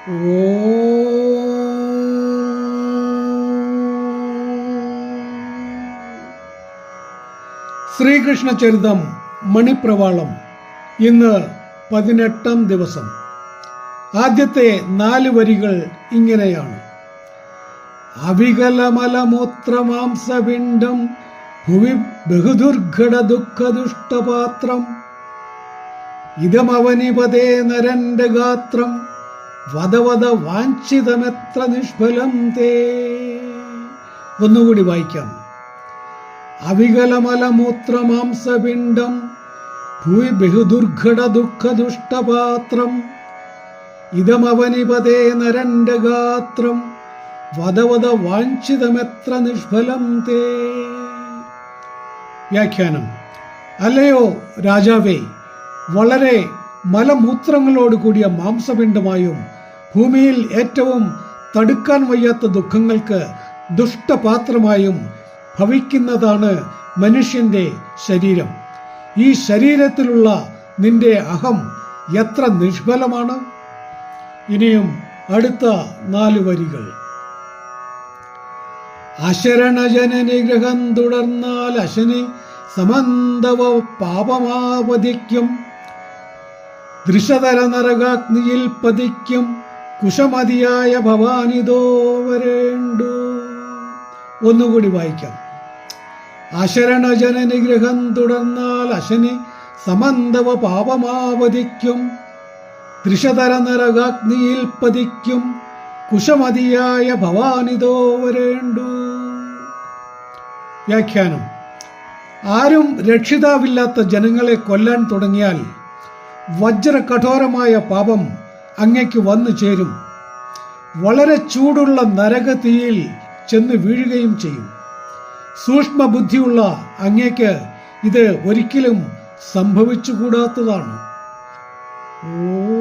ശ്രീകൃഷ്ണ ചരിതം മണിപ്രവാളം. ഇന്ന് പതിനെട്ടാം ദിവസം. ആദ്യത്തെ നാല് വരികൾ ഇങ്ങനെയാണ്. അവികലമലമൂത്രമാംസപിണ്ഡം ഭുവി ബഹുദുർഘട ദുഃഖദുഷ്ടപാത്രം ഇതമവനിപതേ നരന്റെ ഗാത്രം വധവധ വാഞ്ചിതമെത്ര നിഷ്ഫലം തേ. ഒന്നുകൂടി വായിക്കാം. അവികലമലമൂത്രമാംസപിണ്ഡം ഭൂയി ബഹുദുർഘട ദുഃഖദുഷ്ടപാത്രം ഇതമവനിപതേ നരന്റെ ഗാത്രം വധവധ വാഞ്ചിതമെത്ര നിഷ്ഫലം തേ. വ്യാഖ്യാനം. അല്ലയോ രാജാവേ വളരെ മലമൂത്രങ്ങളോട് കൂടിയ മാംസപിണ്ഡമായും ഭൂമിയിൽ ഏറ്റവും തടുക്കാൻ വയ്യാത്ത ദുഃഖങ്ങൾക്ക് ദുഷ്ടപാത്രമായും ഭവിക്കുന്നതാണ് മനുഷ്യന്റെ ശരീരം. ഈ ശരീരത്തിലുള്ള നിന്റെ അഹം എത്ര നിഷ്ഫലമാണ്? ഇനിയും അടുത്ത നാല് വരികൾ. അശരണജനനിഗ്രഹം തുടർന്നാൽ അശനി സമന്തവ പാപമാവധിക്കും. ദൃശതര നരകാഗ്നിയിൽ പതിക്കും കുശമതിയായ ഭവാനിതോ വരേണ്ടു. ഒന്നുകൂടി വായിക്കാം. അശരണജനനി ഗൃഹം തുടർന്നാൽ അശനി സമന്തവ പാപമാവധിക്കും. ദൃശതര നരകാഗ്നിയിൽ പതിക്കും കുശമതിയായ ഭവാനിതോ വരേണ്ടു. വ്യാഖ്യാനം. ആരും രക്ഷിതാവില്ലാത്ത ജനങ്ങളെ കൊല്ലാൻ തുടങ്ങിയാൽ വജ്രകഠോരമായ പാപം അങ്ങയ്ക്ക് വന്നു ചേരും. വളരെ ചൂടുള്ള നരകതീയിൽ ചെന്ന് വീഴുകയും ചെയ്യും. സൂക്ഷ്മ ബുദ്ധിയുള്ള അങ്ങയ്ക്ക് ഇത് ഒരിക്കലും സംഭവിച്ചുകൂടാത്തതാണ്. ഓ